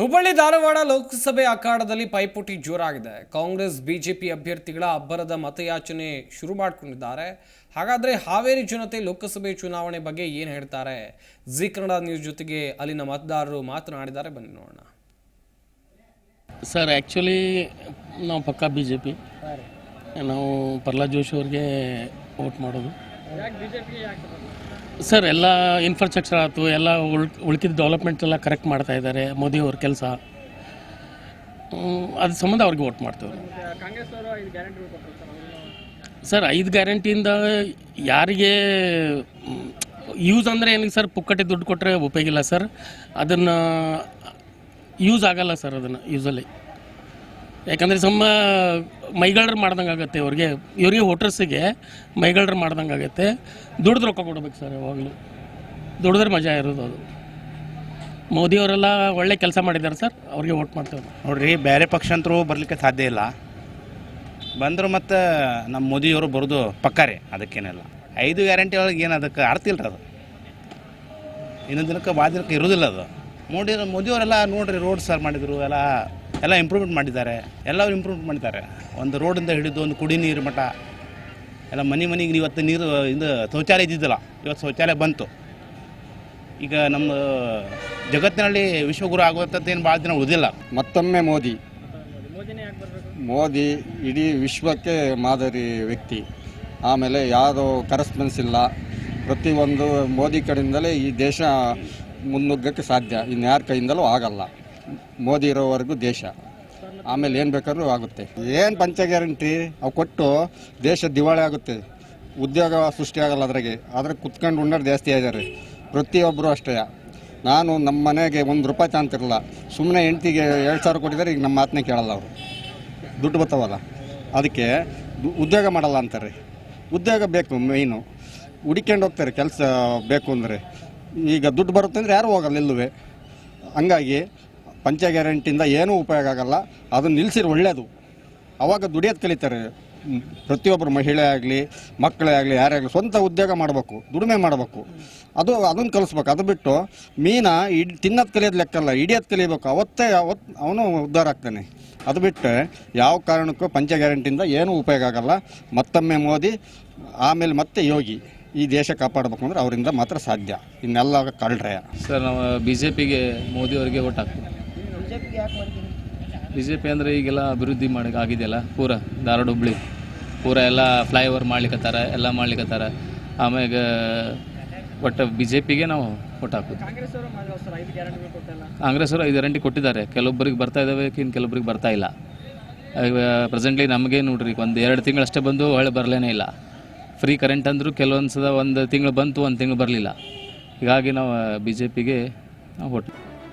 ಹುಬ್ಬಳ್ಳಿ ಧಾರವಾಡ ಲೋಕಸಭೆ ಅಖಾಡದಲ್ಲಿ ಪೈಪೋಟಿ ಜೋರಾಗಿದೆ. ಕಾಂಗ್ರೆಸ್, ಬಿಜೆಪಿ ಅಭ್ಯರ್ಥಿಗಳ ಅಬ್ಬರದ ಮತಯಾಚನೆ ಶುರು ಮಾಡಿಕೊಂಡಿದ್ದಾರೆ. ಹಾಗಾದರೆ ಹಾವೇರಿ ಜನತೆ ಲೋಕಸಭೆ ಚುನಾವಣೆ ಬಗ್ಗೆ ಏನು ಹೇಳ್ತಾರೆ? ಜಿ ಕನ್ನಡ ನ್ಯೂಸ್ ಜೊತೆಗೆ ಅಲ್ಲಿನ ಮತದಾರರು ಮಾತನಾಡಿದ್ದಾರೆ. ಬನ್ನಿ ನೋಡೋಣ. ಸರ್ ಆ್ಯಕ್ಚುಲಿ ನಾವು ಪಕ್ಕಾ ಬಿ ಜೆ ಪಿ ನಾವು ಪ್ರಹ್ಲಾದ್ ಜೋಶಿ ಅವ್ರಿಗೆ ವೋಟ್ ಮಾಡೋದು. ಸರ್, ಎಲ್ಲ ಇನ್ಫ್ರಾಸ್ಟ್ರಕ್ಚರ್ ಆಯಿತು, ಎಲ್ಲ ಉಳ್, ಉಳ್ಕಿದ ಡೆವಲಪ್ಮೆಂಟ್ ಎಲ್ಲ ಕರೆಕ್ಟ್ ಮಾಡ್ತಾ ಇದ್ದಾರೆ, ಮೋದಿ ಅವ್ರ ಕೆಲಸ. ಅದ್ರ ಸಂಬಂಧ ಅವ್ರಿಗೆ ವೋಟ್ ಮಾಡ್ತೇವೆ ಸರ್, ಐದು ಗ್ಯಾರಂಟಿಯಿಂದ ಯಾರಿಗೆ ಯೂಸ್ ಅಂದರೆ ಏನಿಗೆ ಸರ್, ಪುಕ್ಕಟ್ಟೆ ದುಡ್ಡು ಕೊಟ್ಟರೆ ಉಪಯೋಗಿಲ್ಲ ಸರ್. ಅದನ್ನು ಯೂಸ್ ಆಗಲ್ಲ ಸರ್ ಅದನ್ನು ಯೂಸಲ್ಲಿ ಯಾಕಂದರೆ ಸುಮ್ಮ ಮೈಗಳ್ರು ಮಾಡ್ದಂಗೆ ಆಗುತ್ತೆ ಇವ್ರಿಗೆ. ಇವರಿಗೆ ವೋಟರ್ಸಿಗೆ ಮೈಗಳ್ರು ಮಾಡ್ದಂಗೆ ಆಗುತ್ತೆ. ದುಡ್ದು ರೊಕ್ಕ ಕೊಡ್ಬೇಕು ಸರ್ ಯಾವಾಗಲೂ. ದುಡಿದ್ರೆ ಮಜಾ ಇರೋದು ಅದು. ಮೋದಿಯವರೆಲ್ಲ ಒಳ್ಳೆ ಕೆಲಸ ಮಾಡಿದ್ದಾರೆ ಸರ್. ಅವ್ರಿಗೆ ವೋಟ್ ಮಾಡ್ತೇವೆ ನೋಡ್ರಿ, ಬೇರೆ ಪಕ್ಷ ಅಂತರೂ ಬರಲಿಕ್ಕೆ ಸಾಧ್ಯ ಇಲ್ಲ. ಬಂದರು ಮತ್ತು ನಮ್ಮ ಮೋದಿಯವರು ಬರೋದು ಪಕ್ಕಾರೆ ಅದಕ್ಕೇನಿಲ್ಲ. ಐದು ಗ್ಯಾರಂಟಿ ಒಳಗೆ ಏನು ಅದಕ್ಕೆ ಅರ್ಥ ಇಲ್ಲ ಅದು. ಇನ್ನೊಂದು ದಿನಕ್ಕೆ ಬಾದಿನಕ್ಕೆ ದಿನಕ್ಕೆ ಇರೋದಿಲ್ಲ ಅದು. ಮೋದಿ ಮೋದಿಯವರೆಲ್ಲ ನೋಡ್ರಿ, ರೋಡ್ ಸರ್ ಮಾಡಿದರು, ಎಲ್ಲ ಎಲ್ಲ ಇಂಪ್ರೂವ್ಮೆಂಟ್ ಮಾಡಿದ್ದಾರೆ. ಎಲ್ಲರೂ ಇಂಪ್ರೂವ್ಮೆಂಟ್ ಮಾಡಿದ್ದಾರೆ. ಒಂದು ರೋಡಿಂದ ಹಿಡಿದು ಒಂದು ಕುಡಿ ನೀರು ಮಠ, ಎಲ್ಲ ಮನೆ ಮನೆಗೆ ಇವತ್ತು ನೀರು, ಇದು ಶೌಚಾಲಯ ಇದ್ದಿದ್ದಿಲ್ಲ, ಇವತ್ತು ಶೌಚಾಲಯ ಬಂತು. ಈಗ ನಮ್ಮ ಜಗತ್ತಿನಲ್ಲಿ ವಿಶ್ವಗುರು ಆಗುವಂಥದ್ದು ಏನು ಭಾಳ ದಿನ ಉಳಿದಿಲ್ಲ. ಮತ್ತೊಮ್ಮೆ ಮೋದಿ. ಮೋದಿ ಇಡೀ ವಿಶ್ವಕ್ಕೆ ಮಾದರಿ ವ್ಯಕ್ತಿ. ಆಮೇಲೆ ಯಾರು ಕರೆಸ್ಪೆನ್ಸ್ ಇಲ್ಲ. ಪ್ರತಿಯೊಂದು ಮೋದಿ ಕಡೆಯಿಂದಲೇ ಈ ದೇಶ ಮುನ್ನುಗ್ಗಕ್ಕೆ ಸಾಧ್ಯ. ಇನ್ಯಾರ ಕೈಯಿಂದಲೂ ಆಗಲ್ಲ. ಮೋದಿ ಇರೋವರೆಗೂ ದೇಶ. ಆಮೇಲೆ ಏನು ಬೇಕಾದ್ರೂ ಆಗುತ್ತೆ. ಏನು ಪಂಚ ಗ್ಯಾರಂಟಿ? ಅವು ಕೊಟ್ಟು ದೇಶ ದಿವಾಳಿ ಆಗುತ್ತೆ. ಉದ್ಯೋಗ ಸೃಷ್ಟಿಯಾಗಲ್ಲ ಅದ್ರಾಗೆ. ಅದ್ರಾಗ ಕುತ್ಕೊಂಡು ಉಣ್ಣೋರು ಜಾಸ್ತಿ ಆಗಿದ್ದಾರೆ ಪ್ರತಿಯೊಬ್ಬರು ಅಷ್ಟೇ. ನಾನು ನಮ್ಮ ಮನೆಗೆ ಒಂದು ರೂಪಾಯಿ ತಾಂತಿರಲ್ಲ ಸುಮ್ಮನೆ ಹೆಂಡ್ತಿಗೆ ಎರಡು ಸಾವಿರ ಕೊಟ್ಟಿದ್ದಾರೆ, ಈಗ ನಮ್ಮ ಮಾತನ್ನೇ ಕೇಳಲ್ಲ ಅವರು. ದುಡ್ಡು ಬರ್ತಾವಲ್ಲ. ಅದಕ್ಕೆ ಉದ್ಯೋಗ ಮಾಡಲ್ಲ ಅಂತಾರೆ. ಉದ್ಯೋಗ ಬೇಕು ಮೇಯ್ನು ಹುಡಿಕೊಂಡು ಹೋಗ್ತಾರೆ ಕೆಲಸ ಬೇಕು ಅಂದರೆ. ಈಗ ದುಡ್ಡು ಬರುತ್ತೆ ಅಂದರೆ ಯಾರೂ ಹೋಗಲ್ಲ ಇಲ್ಲವೇ? ಹಂಗಾಗಿ ಪಂಚ ಗ್ಯಾರಂಟಿಯಿಂದ ಏನೂ ಉಪಯೋಗ ಆಗಲ್ಲ. ಅದನ್ನು ನಿಲ್ಲಿಸಿದ್ರೆ ಒಳ್ಳೆಯದು ಅವಾಗ ದುಡಿಯೋದು ಕಲಿತಾರೆ. ಪ್ರತಿಯೊಬ್ಬರು ಮಹಿಳೆ ಆಗಲಿ, ಮಕ್ಕಳೇ ಆಗಲಿ, ಯಾರೇ ಆಗಲಿ, ಸ್ವಂತ ಉದ್ಯೋಗ ಮಾಡಬೇಕು, ದುಡಿಮೆ ಮಾಡಬೇಕು. ಅದು, ಅದನ್ನು ಕಲಿಸ್ಬೇಕು. ಅದು ಬಿಟ್ಟು ಮೀನ ಇಡ್ ತಿನ್ನೋದು ಕಲಿಯೋದು ಲೆಕ್ಕಲ್ಲ ಹಿಡಿಯೋದು ಕಲಿಬೇಕು. ಅವತ್ತೇ ಅವತ್ತು ಅವನು ಉದ್ಧಾರ ಆಗ್ತಾನೆ. ಅದು ಬಿಟ್ಟು ಯಾವ ಕಾರಣಕ್ಕೂ ಪಂಚ ಗ್ಯಾರಂಟಿಯಿಂದ ಏನೂ ಉಪಯೋಗ ಆಗಲ್ಲ. ಮತ್ತೊಮ್ಮೆ ಮೋದಿ, ಆಮೇಲೆ ಮತ್ತೆ ಯೋಗಿ. ಈ ದೇಶ ಕಾಪಾಡಬೇಕು ಅಂದ್ರೆ ಅವರಿಂದ ಮಾತ್ರ ಸಾಧ್ಯ. ಇನ್ನೆಲ್ಲ ಕಳ್ರೆ. ಸರ್, ನಾವು ಬಿ ಜೆ ಪಿಗೆ ಮೋದಿಯವರಿಗೆ ಓಟ್ ಹಾಕ್ತೀವಿ. ಬಿ ಜೆ ಪಿ ಅಂದರೆ ಈಗೆಲ್ಲ ಅಭಿವೃದ್ಧಿ ಮಾಡಿ ಆಗಿದೆಯಲ್ಲ ಪೂರ ಧಾರವಾಡ ಹುಬ್ಳಿ. ಪೂರ ಎಲ್ಲ ಫ್ಲೈಓವರ್ ಮಾಡ್ಲಿಕ್ಕತ್ತಾರ ಎಲ್ಲ ಮಾಡ್ಲಿಕ್ಕತ್ತಾರ ಆಮ್ಯಾಗ ಒಟ್ಟು ಬಿ ಜೆ ಪಿಗೆ ನಾವು ಒಟ್ಟು ಹಾಕೋದು ಕಾಂಗ್ರೆಸ್ ಅವರು ಐದು ಗ್ಯಾರಂಟಿ ಕೊಟ್ಟಿದ್ದಾರೆ. ಕೆಲವೊಬ್ಬರಿಗೆ ಬರ್ತಾ ಇದ್ದಾವೆ ಇನ್ನು ಕೆಲವೊಬ್ಬರಿಗೆ ಬರ್ತಾ ಇಲ್ಲ. ಪ್ರೆಸೆಂಟ್ಲಿ ನಮಗೆ ನೋಡ್ರಿ ಒಂದು ಎರಡು ತಿಂಗಳಷ್ಟೇ ಬಂದು ಹೊಳೆ ಬರಲೇನೇ ಇಲ್ಲ. ಫ್ರೀ ಕರೆಂಟ್ ಅಂದರೂ ಕೆಲವೊಂದು ಸದ ಒಂದು ತಿಂಗಳು ಬಂತು ಒಂದು ತಿಂಗಳು ಬರಲಿಲ್ಲ. ಹೀಗಾಗಿ ನಾವು ಬಿ ಜೆ ಪಿಗೆ ನಾವು ಓಟ್